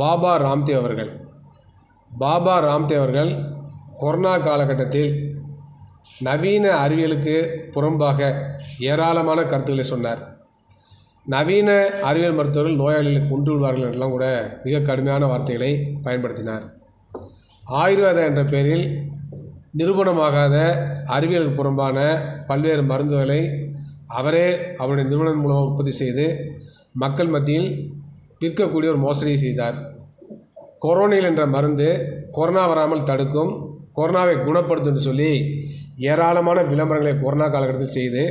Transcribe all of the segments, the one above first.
பாபா ராம்தேவ் அவர்கள். பாபா ராம்தேவ் அவர்கள் கொரோனா காலகட்டத்தில் நவீன அறிவியலுக்கு புறம்பாக ஏராளமான கருத்துக்களை சொன்னார். நவீன அறிவியல் மருத்துவர்கள் நோயாளிகளை கொண்டு விடுவார்கள் என்றெல்லாம் கூட மிக கடுமையான வார்த்தைகளை பயன்படுத்தினார். ஆயுர்வேதம் என்ற பெயரில் நிரூபணமாகாத அறிவியலுக்கு புறம்பான பல்வேறு மருந்துகளை அவரே அவருடைய நிறுவனம் மூலமாக உற்பத்தி செய்து மக்கள் மத்தியில் விற்கக்கூடிய ஒரு மோசடியை செய்தார். கொரோனில் என்ற மருந்து கொரோனா வராமல் தடுக்கும் கொரோனாவை குணப்படுத்தும் சொல்லி ஏராளமான விளம்பரங்களை கொரோனா காலகட்டத்தில் செய்து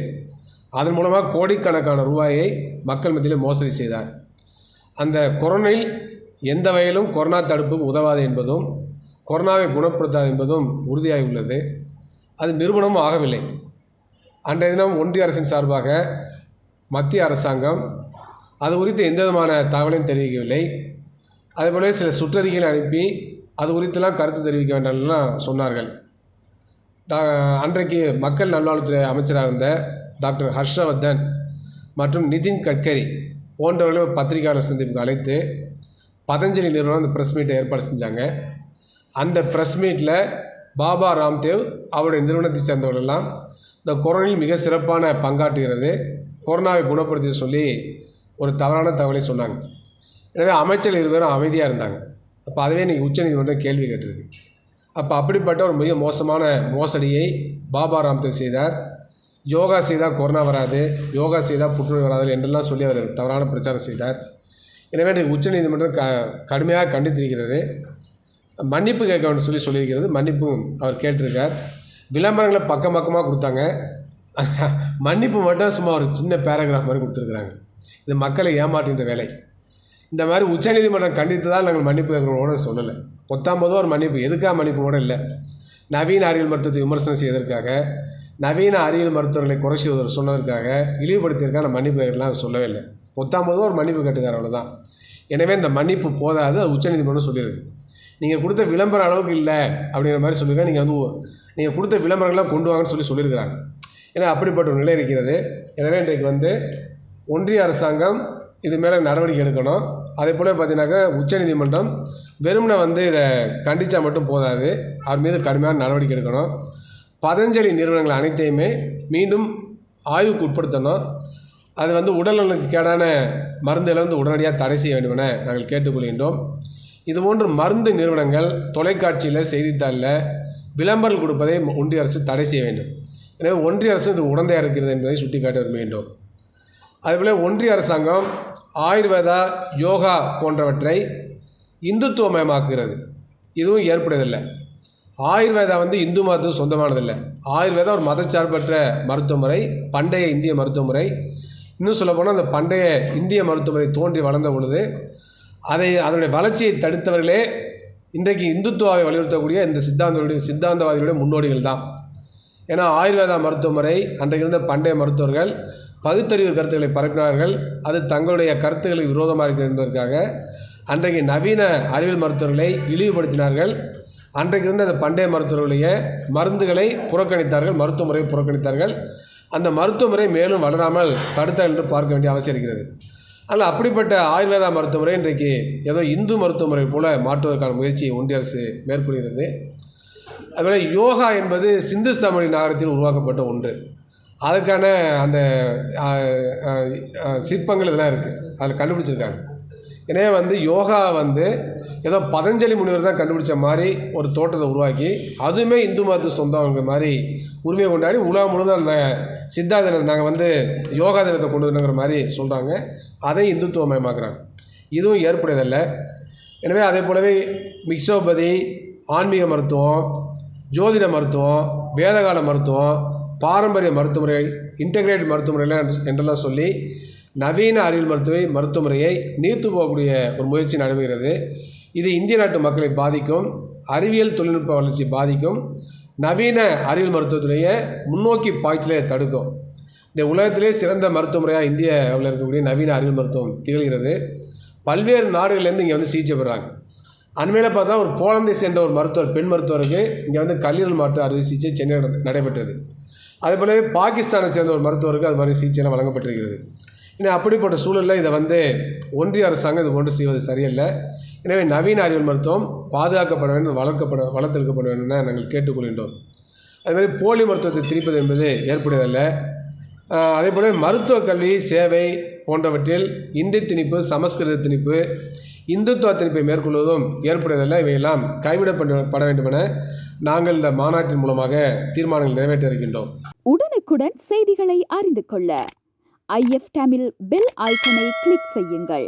அதன் மூலமாக கோடிக்கணக்கான ரூபாயை மக்கள் மத்தியில் மோசடி செய்தார். அந்த கொரோனில் எந்த வகையிலும் கொரோனா தடுப்புக்கு உதவாது என்பதும் கொரோனாவை குணப்படுத்தாது என்பதும் உறுதியாகி உள்ளது. அது நிறுவனமும் ஆகவில்லை. அன்றைய தினம் ஒன்றிய அரசின் சார்பாக மத்திய அரசாங்கம் அது குறித்து எந்த விதமான தகவலையும் தெரிவிக்கவில்லை. அதேபோல சில சுற்றறிக்கைகளை அனுப்பி அது குறித்தெல்லாம் கருத்து தெரிவிக்க வேண்டாம்லாம் சொன்னார்கள். டா அன்றைக்கு மக்கள் நல்வாழ்வுத்துறை அமைச்சராக இருந்த டாக்டர் ஹர்ஷவர்தன் மற்றும் நிதின் கட்கரி போன்றவர்களும் பத்திரிகையாளர் சந்திப்புக்கு அழைத்து பதஞ்சலி நிறுவனம் அந்த ப்ரெஸ் மீட்டை ஏற்பாடு செஞ்சாங்க. அந்த ப்ரெஸ் மீட்டில் பாபா ராம்தேவ் அவருடைய நிறுவனத்தை சேர்ந்தவர்களெல்லாம் இந்த கொரோனில் மிக சிறப்பான பங்காற்றுகிறது. கொரோனாவை குணப்படுத்தி சொல்லி ஒரு தவறான தகவலை சொன்னாங்க. எனவே அமைச்சர் இருவரும் அமைதியாக இருந்தாங்க. அப்போ அதுவே இன்றைக்கி உச்சநீதிமன்றம் கேள்வி கேட்டிருக்கு அப்போ அப்படிப்பட்ட ஒரு மிக மோசமான மோசடியை பாபா ராம்தேவ் செய்தார். யோகா செய்தால் கொரோனா வராது யோகா செய்தால் புற்றுநோய் வராது என்றெல்லாம் சொல்லி அவர் தவறான பிரச்சாரம் செய்தார். எனவே இன்றைக்கு உச்சநீதிமன்றம் க கடுமையாக கண்டித்திருக்கிறது. மன்னிப்பு கேட்க வேண்டும் சொல்லி சொல்லியிருக்கிறது. மன்னிப்பும் அவர் கேட்டிருக்கார். விளம்பரங்களை பக்கம் பக்கமாக கொடுத்தாங்க. மன்னிப்பு மட்டும் சும்மா ஒரு சின்ன பேராகிராஃப் மாதிரி கொடுத்துருக்குறாங்க. இது மக்களை ஏமாற்றுகின்ற வேலை. இந்த மாதிரி உச்சநீதிமன்றம் கண்டித்து தான் நாங்கள் மன்னிப்பு கேட்குறோம் சொல்லலை. பத்தொம்பதோ ஒரு மன்னிப்பு. எதுக்காக மன்னிப்பு கூட இல்லை. நவீன அறிவியல் மருத்துவத்தை விமர்சனம் செய்வதற்காக நவீன அறிவியல் மருத்துவர்களை குறை செய்வதற்கு சொன்னதற்காக இழிவுபடுத்தியிருக்காக மன்னிப்பு கேட்கலாம் சொல்லவே இல்லை. பத்தொம்பதோ ஒரு மன்னிப்பு கேட்டுக்கார் அவ்வளோதான் எனவே இந்த மன்னிப்பு போதாது அது உச்சநீதிமன்றம் சொல்லியிருக்கு. நீங்கள் கொடுத்த விளம்பரம் அளவுக்கு இல்லை அப்படிங்கிற மாதிரி சொல்லியிருக்காங்க நீங்கள் வந்து நீங்கள் கொடுத்த விளம்பரங்கள்லாம் கொண்டு வாங்கன்னு சொல்லி சொல்லியிருக்கிறாங்க. ஏன்னா அப்படிப்பட்ட ஒரு நிலை இருக்கிறது. எனவே இன்றைக்கு வந்து ஒன்றிய அரசாங்கம் இது மேலே நடவடிக்கை எடுக்கணும். அதே போல் பார்த்தீங்கன்னாக்கா உச்சநீதிமன்றம் வெறுமனை வந்து இதை கண்டித்தா மட்டும் போதாது. அவர் மீது கடுமையான நடவடிக்கை எடுக்கணும். பதஞ்சலி நிறுவனங்கள் அனைத்தையுமே மீண்டும் ஆய்வுக்கு உட்படுத்தணும். அது வந்து உடல்நலனுக்கு கேடான மருந்துகளை வந்து உடனடியாக தடை செய்ய வேண்டுமென நாங்கள் கேட்டுக்கொள்கின்றோம். இதுபோன்று மருந்து நிறுவனங்கள் தொலைக்காட்சியில் செய்தித்தாளில் விளம்பரம் கொடுப்பதை ஒன்றிய அரசு தடை செய்ய வேண்டும். எனவே ஒன்றிய அரசு இது உடந்தையாக இருக்கிறது என்பதை சுட்டிக்காட்ட வேண்டும் அதேபோல் ஒன்றிய அரசாங்கம் ஆயுர்வேதா யோகா போன்றவற்றை இந்துத்துவமயமாக்குகிறது. இதுவும் ஏற்படுவதில்லை ஆயுர்வேதா வந்து இந்து மதத்துக்கு சொந்தமானதில்லை. ஆயுர்வேதா ஒரு மதச்சார்பற்ற மருத்துவ முறை பண்டைய இந்திய மருத்துவ முறை இன்னும் சொல்லப்போனால் அந்த பண்டைய இந்திய மருத்துவ முறை தோன்றி வளர்ந்த பொழுது அதை அதனுடைய வளர்ச்சியை தடுத்தவர்களே இன்றைக்கு இந்துத்துவாவை வலியுறுத்தக்கூடிய இந்த சித்தாந்தங்களுடைய சித்தாந்தவாதிகளுடைய முன்னோடிகள் தான் ஏன்னா ஆயுர்வேதா மருத்துவ முறை அன்றைக்கு இருந்த பண்டைய மருத்துவர்கள் பகுத்தறிவு கருத்துக்களை பரப்பினார்கள். அது தங்களுடைய கருத்துக்களுக்கு விரோதமாக இருந்ததற்காக அன்றைக்கு நவீன அறிவியல் மருத்துவர்களை இழிவுபடுத்தினார்கள். அன்றைக்கு இருந்த அந்த பண்டைய மருத்துவர்களுடைய மருந்துகளை புறக்கணித்தார்கள் மருத்துவ முறையை புறக்கணித்தார்கள். அந்த மருத்துவ முறை மேலும் வளராமல் தடுத்தால் என்று பார்க்க வேண்டிய அவசியம் இருக்கிறது. ஆனால் அப்படிப்பட்ட ஆயுர்வேதா மருத்துவ முறை இன்றைக்கு ஏதோ இந்து மருத்துவ முறை போல மாற்றுவதற்கான முயற்சியை ஒன்றிய அரசு மேற்கொள்கிறது. அதுபோல் யோகா என்பது சிந்து சமவெளி நகரத்தில் உருவாக்கப்பட்ட ஒன்று. அதுக்கான அந்த சிற்பங்கள் இதெல்லாம் இருக்குது அதில் கண்டுபிடிச்சிருக்காங்க. எனவே வந்து யோகா வந்து ஏதோ பதஞ்சலி முனிவர் தான் கண்டுபிடிச்ச மாதிரி ஒரு தோட்டத்தை உருவாக்கி அதுவுமே இந்து மதத்து சொந்தங்கிற மாதிரி உரிமையை கொண்டாடி உலகம் முழுவதும் அந்த சித்தா தினம் நாங்கள் வந்து யோகா தினத்தை கொண்டு வரணுங்கிற மாதிரி சொல்கிறாங்க அதை இந்துத்துவமயமாக்குறாங்க. இதுவும் ஏற்புடையதல்ல. எனவே அதே போலவே மிக்சோபதி ஆன்மீக மருத்துவம் ஜோதிட மருத்துவம் வேதகால மருத்துவம் பாரம்பரிய மருத்துவமுறை இன்டகிரேட் மருத்துவ என்று- என்றெல்லாம் சொல்லி நவீன அறிவியல் மருத்துவ மருத்துவமுறையை நீர்த்து போகக்கூடிய ஒரு முயற்சி நடைபெறுகிறது இது இந்திய நாட்டு மக்களை பாதிக்கும் அறிவியல் தொழில்நுட்ப வளர்ச்சி பாதிக்கும் நவீன அறிவியல் மருத்துவத்துடைய முன்னோக்கி பாய்ச்சலை தடுக்கும். இந்த உலகத்திலே சிறந்த மருத்துவ முறையாக இந்தியாவில் இருக்கக்கூடிய நவீன அறிவியல் மருத்துவம் திகழ்கிறது. பல்வேறு நாடுகள்லேருந்து இங்கே வந்து சிகிச்சை பெறுறாங்க அண்மையில் பார்த்தா ஒரு போலந்தை சேர்ந்த ஒரு மருத்துவர் பெண் மருத்துவருக்கு இங்கே வந்து கல்லீரல் மாற்று அறுவை சிகிச்சை சென்னையில் நடைபெற்றது. அதே போலவே பாகிஸ்தானை சேர்ந்த ஒரு மருத்துவருக்கு அது மாதிரி சிகிச்சைலாம் வழங்கப்பட்டிருக்கிறது. இன்னும் அப்படிப்பட்ட சூழலில் இதை வந்து ஒன்றிய அரசாங்கம் இது ஒன்று செய்வது சரியல்ல. எனவே நவீன அறிவியல் மருத்துவம் பாதுகாக்கப்பட வேண்டும் வளர்க்கப்பட வளர்த்தெடுக்கப்பட வேண்டும் என நாங்கள் கேட்டுக்கொள்கின்றோம். அதுமாதிரி போலி மருத்துவத்தை திரிப்பது என்பது ஏற்புடையதல்ல. அதே போல மருத்துவ கல்வி சேவை போன்றவற்றில் இந்தி திணிப்பு சமஸ்கிருத திணிப்பு இந்துத்துவ திணிப்பை மேற்கொள்வதும் ஏற்புடையதல்ல. இவையெல்லாம் கைவிடப்பட பட வேண்டுமென நாங்கள் இந்த மாநாட்டின் மூலமாக தீர்மானங்கள் நிறைவேற்ற இருக்கின்றோம் உடனுக்குடன் செய்திகளை அறிந்து கொள்ள ஐஎஃப் தமிழ் பெல் ஐக்கனை கிளிக் செய்யுங்கள்.